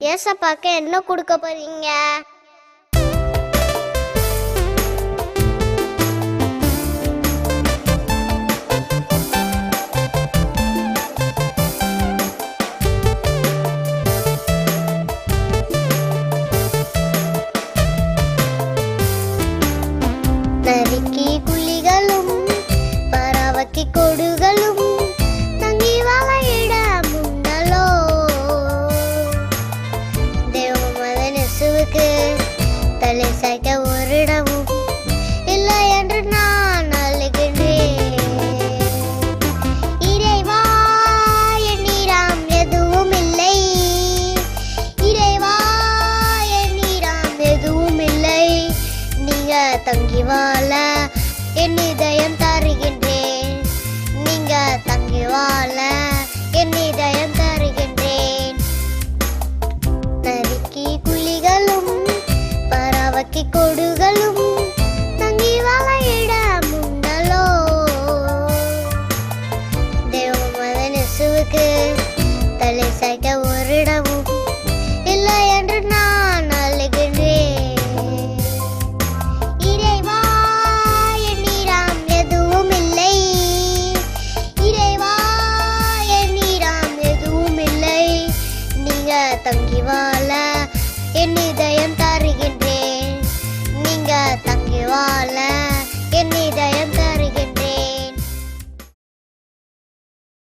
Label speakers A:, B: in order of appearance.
A: ஏசப்பாக்கு என்ன கொடுக்க போறீங்க? தேவமதன் தலை சாய்க்க ஒரு இடமும் இல்லை என்று நான் அழுகின்றேன் இறைவா என்னிடம் எதுவும் இல்லை. இறைவா என்னிடம் எதுவும் இல்லை. நீங்க தங்கி வாழ என் இதயம் தருகின்றேன். நீங்க தங்கி வாழ பறவைக்கு கொடுகளும் தங்கி வாழ இடமுண்டலோ தேவமதன் இயேசுவுக்கு தலை சாய்க்க ஒரு இடமும் இல்லை என்று நான் அழுகின்றேன். இறைவா என்னிடம் எதுவும் இல்லை. இறைவா என்னிடம் எதுவும் இல்லை. நீங்க தங்கி வாழ என் இதயம் தருகின்ற நீங்க தங்கி வாழ